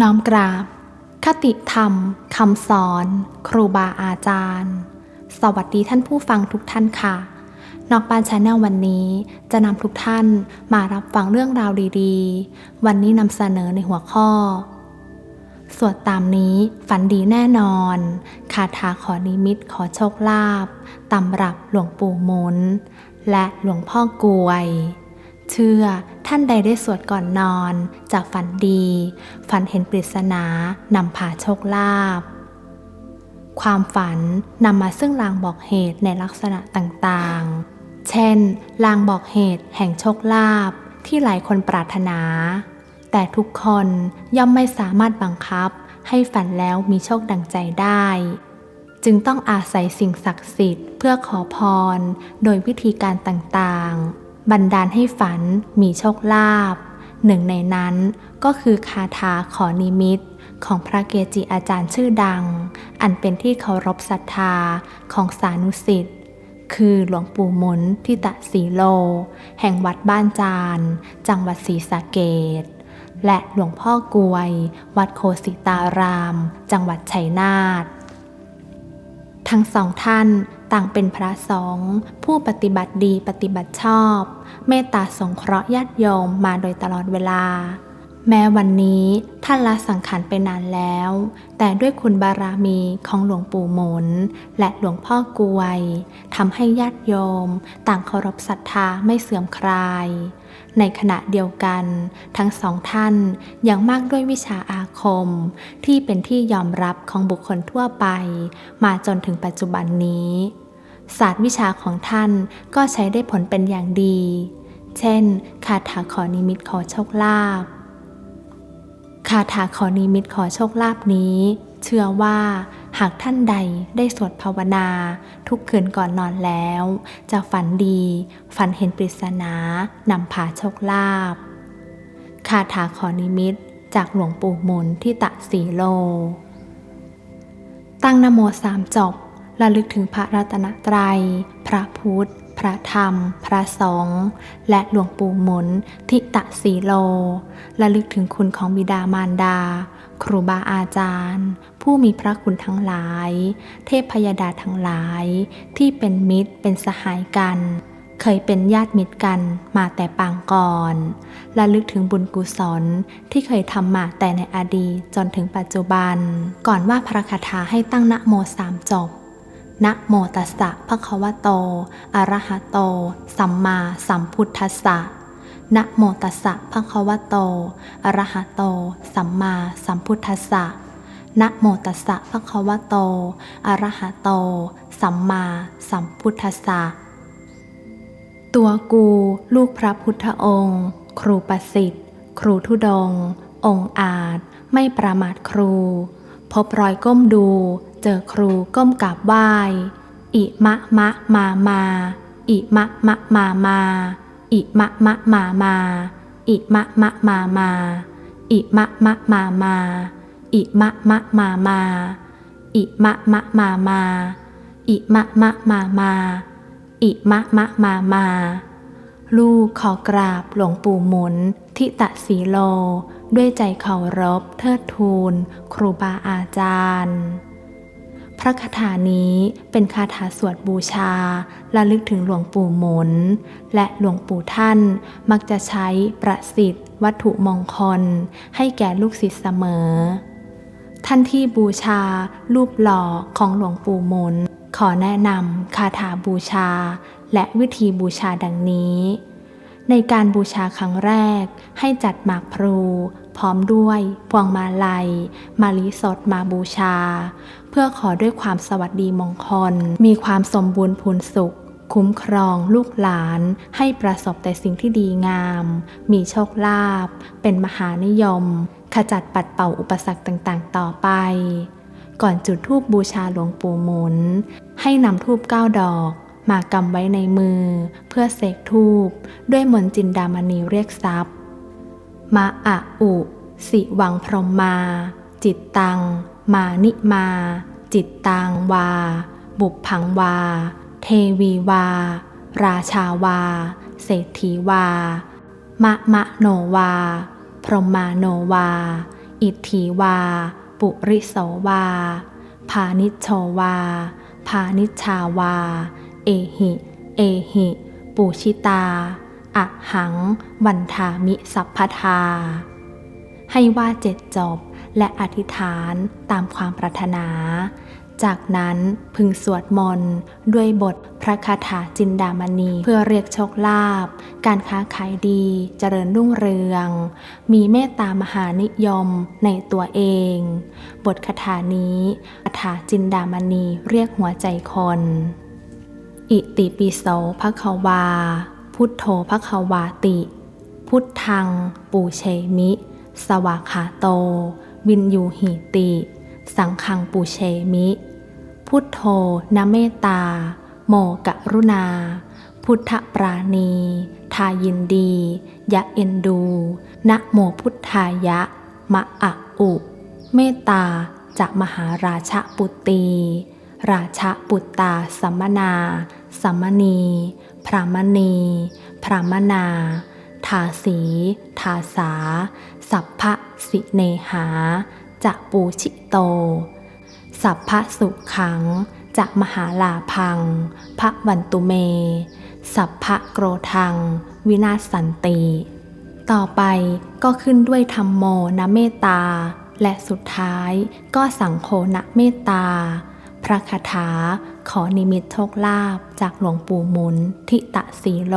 น้อมกราบ คติธรรมคำสอน ครูบาอาจารย์ สวัสดีท่านผู้ฟังทุกท่านค่ะ นอกบ้านชาแนลวันนี้จะนำทุกท่านมารับฟังเรื่องราวดีๆ วันนี้นำเสนอในหัวข้อ สวดตามนี้ฝันดีแน่นอนคาถาขอนิมิตขอโชคลาภตำรับหลวงปู่มุนและหลวงพ่อกวย เชื่อ ท่านใดได้สวดก่อนนอนจะฝันดี ฝันเห็นปริศนานำพาโชคลาภความฝันนำมาซึ่งลางบอกเหตุในลักษณะต่างๆ เช่น ลางบอกเหตุแห่งโชคลาภที่หลายคนปรารถนา แต่ทุกคนย่อมไม่สามารถบังคับให้ฝันแล้วมีโชคดังใจได้ จึงต้องอาศัยสิ่งศักดิ์สิทธิ์เพื่อขอพร โดยวิธีการต่างๆ บันดาลให้ฝันมีโชคลาภหนึ่งในนั้นก็คือคาถาขอนิมิตของพระเกจิอาจารย์ชื่อดัง อันเป็นที่เคารพศรัทธาของสานุสิทธิ์คือหลวงปู่มุนทิตะสีโล แห่งวัดบ้านจาน จังหวัดศรีสะเกดและหลวงพ่อกวย วัดโคสิตาราม จังหวัดชัยนาททั้งสองท่าน ต่างเป็นพระสงฆ์ผู้ปฏิบัติดีปฏิบัติชอบ เมตตาสงเคราะห์ญาติโยมมาโดยตลอดเวลา แม้วันนี้ท่านละสังขารไปนานแล้ว แต่ด้วยคุณบารมีของหลวงปู่หมุน และหลวงพ่อกวยทำให้ญาติโยม ต่างเคารพศรัทธาไม่เสื่อมคลาย ในขณะเดียวกัน ทั้งสองท่านยังมากด้วยวิชาอาคม ที่เป็นที่ยอมรับของบุคคลทั่วไป มาจนถึงปัจจุบันนี้ ศาสตร์วิชาของท่านก็ใช้ได้ผลเป็นอย่างดี เช่น คาถาขอนิมิตขอโชคลาภ คาถาขอนิมิตขอโชคลาภนี้ เชื่อว่าหากท่านใดได้สวดภาวนา ทุกคืนก่อนนอนแล้ว จะฝันดี ฝันเห็นปริศนานำพาโชคลาภ คาถาขอนิมิตจากหลวงปู่มุนที่ตะสีโล ตั้งนโมสามจบ ระลึกถึงพระรัตนตรัย พระพุทธ พระธรรม พระสงฆ์และหลวงปู่หมุน ทิตะสีโลระลึกถึงคุณของบิดามารดา ครูบาอาจารย์ ผู้มีพระคุณทั้งหลาย เทพพยดาทั้งหลาย ที่เป็นมิตรเป็นสหายกัน เคยเป็นญาติมิตรกันมาแต่ปางก่อนระลึกถึงบุญกุศลที่เคยทำมาแต่ในอดีตจนถึงปัจจุบัน ก่อนว่าพระคาถาให้ตั้งนะโมสามจบ นะโมตัสสะภะคะวะโต อะระหะโต สัมมาสัมพุทธัสสะนะโมตัสสะภะคะวะโต อะระหะโต สัมมาสัมพุทธัสสะนะโมตัสสะภะคะวะโต อะระหะโต สัมมาสัมพุทธัสสะ ตัวกูลูกพระพุทธองค์ ครูประสิทธิ์ ครูทุดง องค์อาจ ไม่ประมาทครู พบรอยก้มดู เจอครูก้มกราบไหว้อิมะมะมามาอิมะมะมามาอิมะมะมามาอิมะมะมามาอิมะมะมามาอิมะมะมามาอิมะมะมามาอิมะมะมามาอิมะมะมามาลูกขอกราบหลวงปู่หมุนทิตะสีโล ด้วยใจเคารพเทิดทูน ครูบาอาจารย์ พระคาถานี้เป็นคาถาสวดบูชาระลึกถึงหลวงปู่หมุน และหลวงปู่ท่านมักจะใช้ประสิทธิ์ วัตถุมงคล ให้แก่ลูกศิษย์เสมอ ท่านที่บูชา รูปหล่อของหลวงปู่หมุน ขอแนะนำคาถาบูชา และวิธีบูชาดังนี้ ในการบูชาครั้งแรกให้จัดหมากพลู พร้อมด้วยพวงมาลัย มาลิสดมาบูชา เพื่อขอด้วยความสวัสดีมงคล มีความสมบูรณ์พูนสุข คุ้มครองลูกหลาน ให้ประสบแต่สิ่งที่ดีงาม มีโชคลาภเป็นมหานิยม ขจัดปัดเป่าอุปสรรคต่างๆ ต่อไป ก่อนจุดธูปบูชาหลวงปู่หมุน ให้นำธูปเก้าดอกมากำไว้ในมือ เพื่อเสกธูปด้วยมนต์จินดามณีเรียกทรัพย์ มาอะอุ สิวังพรหมมา จิตตัง มานิมา จิตตังวา บุพพังวา เทวีวา ราชาวา เศรษฐีวา มะมะโนวา พรหมาโนวา อิทธีวา ปุริโสวา พานิชโชวา พานิชชาวา เอหิ เอหิ ปูชิตา อะหังวันทามิสัพพทา ให้ว่าเจ็ดจบและอธิษฐานตามความปรารถนา จากนั้นพึงสวดมนต์ด้วยบทพระคาถาจินดามณีเพื่อเรียกโชคลาภ การค้าขายดีเจริญรุ่งเรือง มีเมตตามหานิยมในตัวเอง บทคาถานี้คาถาจินดามณีเรียกหัวใจคน อิติปิโสภควา พุทโธภควาติ พุทธัง ปูเชมิ สวากขาโต วินยูหิติ สังคังปูเชมิ พุทโธนเมตตา โมกรุณา พุทธปราณี ทายินดี ยะเอ็นดู นะโมพุทธายะ มะอะอุ เมตตาจะมหาราชปุตตี ราชปุตตาสัมมนา สัมมณี พรามณี พรามนา ทาสี ทาสา สัพพะสิเนหา จะปูชิโต สัพพะสุขัง จะมหาลาพัง พระวันตุเม สัพพะโกรทัง วินาสันติ ต่อไปก็ขึ้นด้วยธรรมโมนะเมตตา และสุดท้ายก็สังโฆนะเมตตา พระคาถา ขอนิมิตโชคลาภจากหลวงปู่มุนทิตะสีโล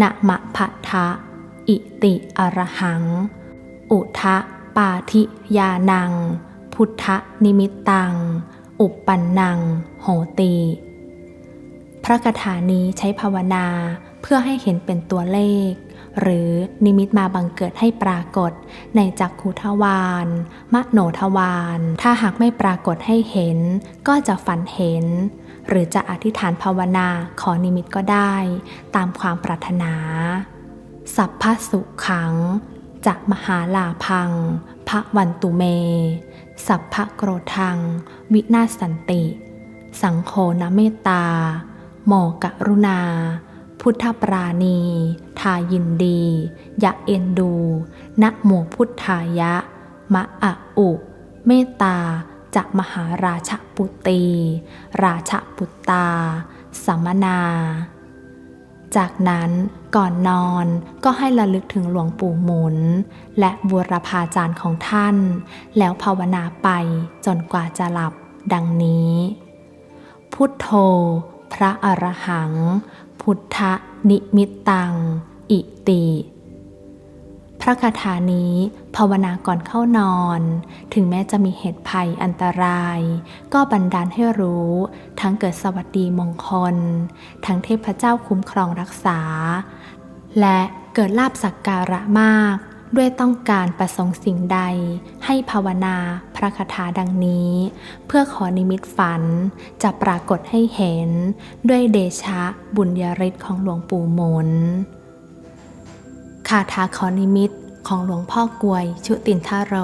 นะมะพะทะ อิติอรหัง อุทะปาทิยานัง พุทธนิมิตตัง อุปปันนัง โหติพระคาถานี้ใช้ภาวนาเพื่อให้เห็นเป็นตัวเลข หรือนิมิตมาบังเกิดให้ปรากฏ ในจักขุทวารมโนทวารถ้าหากไม่ปรากฏให้เห็น ก็จะฝันเห็น หรือจะอธิษฐานภาวนาขอนิมิตก็ได้ ตามความปรารถนา สัพพสุขังจะมหาลาพังพระวันตุเม สัพพะโกรทัง วินาศสันติ สังโฆนเมตตา โมกะรุณา พุทธปราณี ทายินดี ยะเอ็นดู นะโมพุทธายะ มะอะอุ เมตตาจะมหาราชปุตตีราชปุตตา สัมมนา จากนั้นก่อนนอนก็ให้ระลึกถึงหลวงปู่หมุน และบูรพาจารย์ของท่าน แล้วภาวนาไปจนกว่าจะหลับดังนี้ พุทโธ พระอรหัง พุทธนิมิตตัง อิติ พระคาถานี้ภาวนาก่อนเข้านอน ถึงแม้จะมีเหตุภัยอันตราย ก็บันดาลให้รู้ ทั้งเกิดสวัสดีมงคล ทั้งเทพเจ้าคุ้มครองรักษา และเกิดลาบสักการะมาก ด้วยต้องการประสงค์สิ่งใด ให้ภาวนาพระคาถาดังนี้ เพื่อขอนิมิตฝันจะปรากฏให้เห็น ด้วยเดชะบุญญาฤทธิ์ของหลวงปู่หมุนาถาขอนิมิตของหลวงพ่อกวย ชุตินทาโร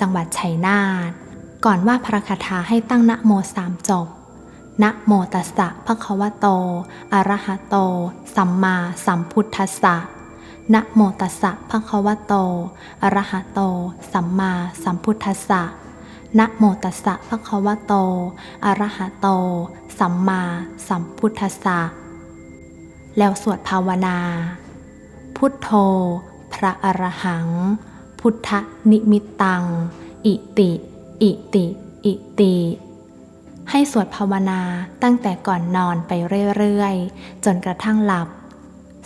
จังหวัดชัยนาท ก่อนว่าพระคาถาให้ตั้งนะโมสามจบ นะโมตัสสะภะคะวะโต อะระหะโต สัมมาสัมพุทธัสสะ นะโมตัสสะภะคะวะโต อะระหะโต สัมมาสัมพุทธัสสะ นะโมตัสสะภะคะวะโต อะระหะโต สัมมาสัมพุทธัสสะ แล้วสวดภาวนา พุทโธ พระอรหัง พุทธนิมิตัง อิติ อิติ อิติ ให้สวดภาวนาตั้งแต่ก่อนนอนไปเรื่อยๆ จนกระทั่งหลับ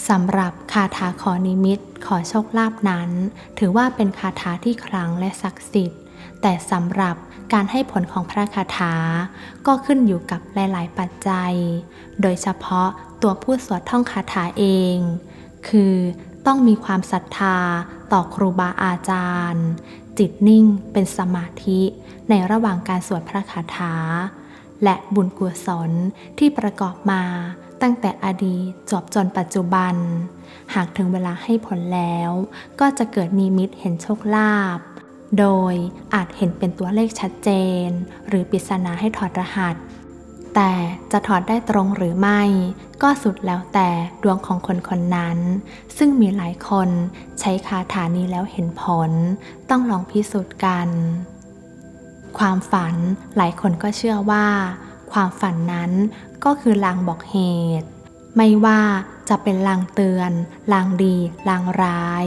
สำหรับคาถาขอนิมิตขอโชคลาภนั้น ถือว่าเป็นคาถาที่ขลังและศักดิ์สิทธิ์ แต่สำหรับการให้ผลของพระคาถา ก็ขึ้นอยู่กับหลาย ๆ ปัจจัย โดยเฉพาะตัวผู้สวดท่องคาถาเอง คือต้องมีความศรัทธาต่อครูบาอาจารย์ จิตนิ่งเป็นสมาธิในระหว่างการสวดพระคาถา และบุญกุศลที่ประกอบมาตั้งแต่อดีตจบจนปัจจุบัน หากถึงเวลาให้ผลแล้ว ก็จะเกิดนิมิตเห็นโชคลาภโดยอาจเห็นเป็นตัวเลขชัดเจน หรือปริศนาให้ถอดรหัส แต่จะถอดได้ตรงหรือไม่ ก็สุดแล้วแต่ดวงของคนคนนั้น ซึ่งมีหลายคนใช้คาถานี้แล้วเห็นผล ต้องลองพิสูจน์กัน ความฝันหลายคนก็เชื่อว่า ความฝันนั้นก็คือลางบอกเหตุ ไม่ว่าจะเป็นลางเตือน ลางดี ลางร้าย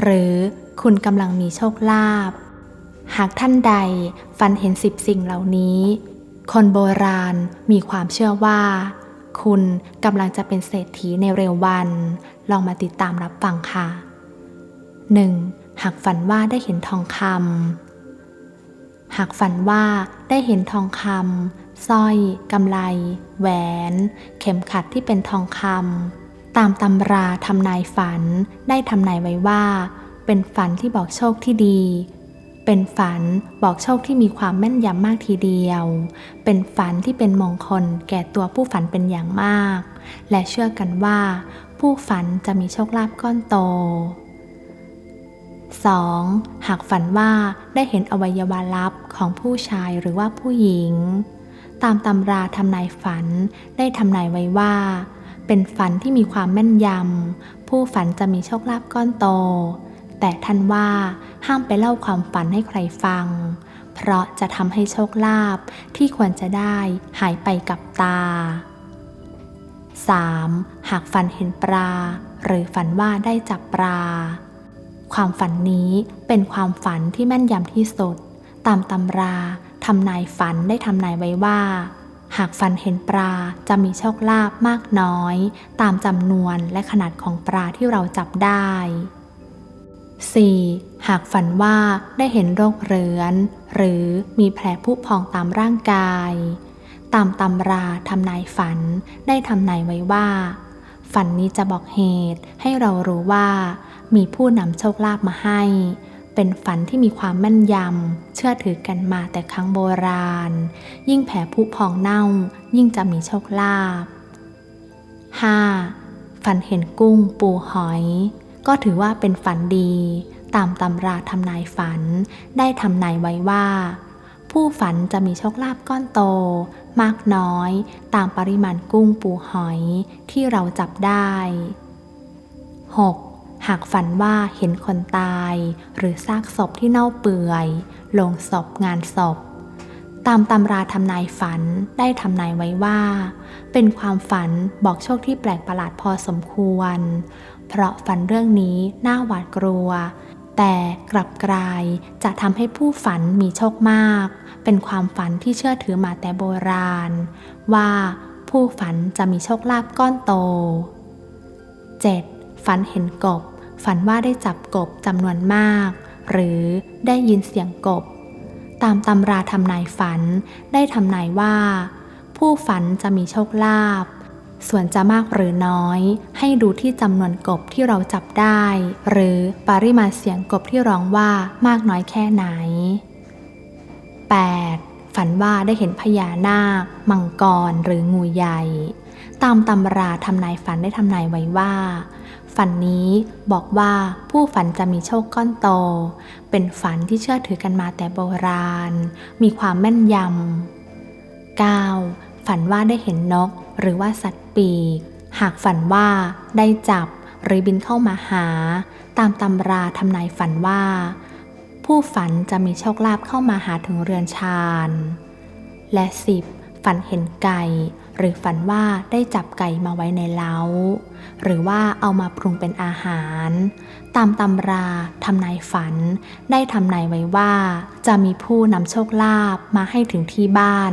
หรือคุณกำลังมีโชคลาภหากท่านใดฝันเห็นสิบสิ่งเหล่านี้ คนโบราณมีความเชื่อว่า คุณกำลังจะเป็นเศรษฐีในเร็ววัน ลองมาติดตามรับฟังค่ะ 1. หากฝันว่าได้เห็นทองคำหากฝันว่าได้เห็นทองคำสร้อยกำไล แหวน เข็มขัดที่เป็นทองคำตามตำราทำนายฝันได้ทำนายไว้ว่า เป็นฝันที่บอกโชคที่ดี เป็นฝันบอกโชคที่มีความแม่นยำมากทีเดียว เป็นฝันที่เป็นมงคลแก่ตัวผู้ฝันเป็นอย่างมาก และเชื่อกันว่า ผู้ฝันจะมีโชคลาภก้อนโต 2. หากฝันว่าได้เห็นอวัยวะลับของผู้ชายหรือว่าผู้หญิง ตามตำราทำนายฝันได้ทำนายไว้ว่า เป็นฝันที่มีความแม่นยำผู้ฝันจะมีโชคลาภก้อนโต แต่ท่านว่าห้ามไปเล่าความฝันให้ใครฟัง เพราะจะทำให้โชคลาภที่ควรจะได้หายไปกับตา 3. หากฝันเห็นปลา หรือฝันว่าได้จับปลา ความฝันนี้เป็นความฝันที่แม่นยำที่สุด ตามตำราทำนายฝันได้ทำนายไว้ว่า หากฝันเห็นปลาจะมีโชคลาภมากน้อย ตามจำนวนและขนาดของปลาที่เราจับได้ 4. หากฝันว่าได้เห็นโรคเรื้อน หรือมีแผลผุพองตามร่างกาย ตามตำราทำนายฝันได้ทำนายไว้ว่า ฝันนี้จะบอกเหตุให้เรารู้ว่า มีผู้นำโชคลาภมาให้ เป็นฝันที่มีความแม่นยำ เชื่อถือกันมาแต่ครั้งโบราณ ยิ่งแผลผุพองเน่า ยิ่งจะมีโชคลาภ 5. ฝันเห็นกุ้งปูหอย ก็ถือว่าเป็นฝันดี ตามตำราทำนายฝัน ได้ทำนายไว้ว่า ผู้ฝันจะมีโชคลาภก้อนโต มากน้อย ตามปริมาณกุ้งปูหอยที่เราจับได้ 6. หากฝันว่าเห็นคนตาย หรือซากศพที่เน่าเปื่อยลงศพงานศพ ตามตำราทำนายฝันได้ทำนายไว้ว่า เป็นความฝันบอกโชคที่แปลกประหลาดพอสมควร เพราะฝันเรื่องนี้น่าหวาดกลัว แต่กลับกลายจะทำให้ผู้ฝันมีโชคมาก เป็นความฝันที่เชื่อถือมาแต่โบราณ ว่าผู้ฝันจะมีโชคลาภก้อนโต 7. ฝันเห็นกบ ฝันว่าได้จับกบจำนวนมาก หรือได้ยินเสียงกบ ตามตำราทำนายฝันได้ทำนายว่า ผู้ฝันจะมีโชคลาภ ส่วนจะมากหรือน้อย ให้ดูที่จำนวนกบที่เราจับได้ หรือปริมาณเสียงกบที่ร้องว่ามากน้อยแค่ไหน 8. ฝันว่าได้เห็นพญานาค มังกรหรืองูใหญ่ ตามตำราทำนายฝันได้ทำนายไว้ว่า ฝันนี้บอกว่าผู้ฝันจะมีโชคก้อนโต เป็นฝันที่เชื่อถือกันมาแต่โบราณ มีความแม่นยำ 9. ฝันว่าได้เห็นนก หรือว่าสัตว์ปีก หากฝันว่าได้จับหรือบินเข้ามาหา ตามตำราทำนายฝันว่า ผู้ฝันจะมีโชคลาภเข้ามาหาถึงเรือนชาน และ 10. ฝันเห็นไก่ หรือฝันว่าได้จับไก่มาไว้ในเล้า หรือว่าเอามาปรุงเป็นอาหาร ตามตำราทำนายฝัน ได้ทำนายไว้ว่า จะมีผู้นำโชคลาภมาให้ถึงที่บ้าน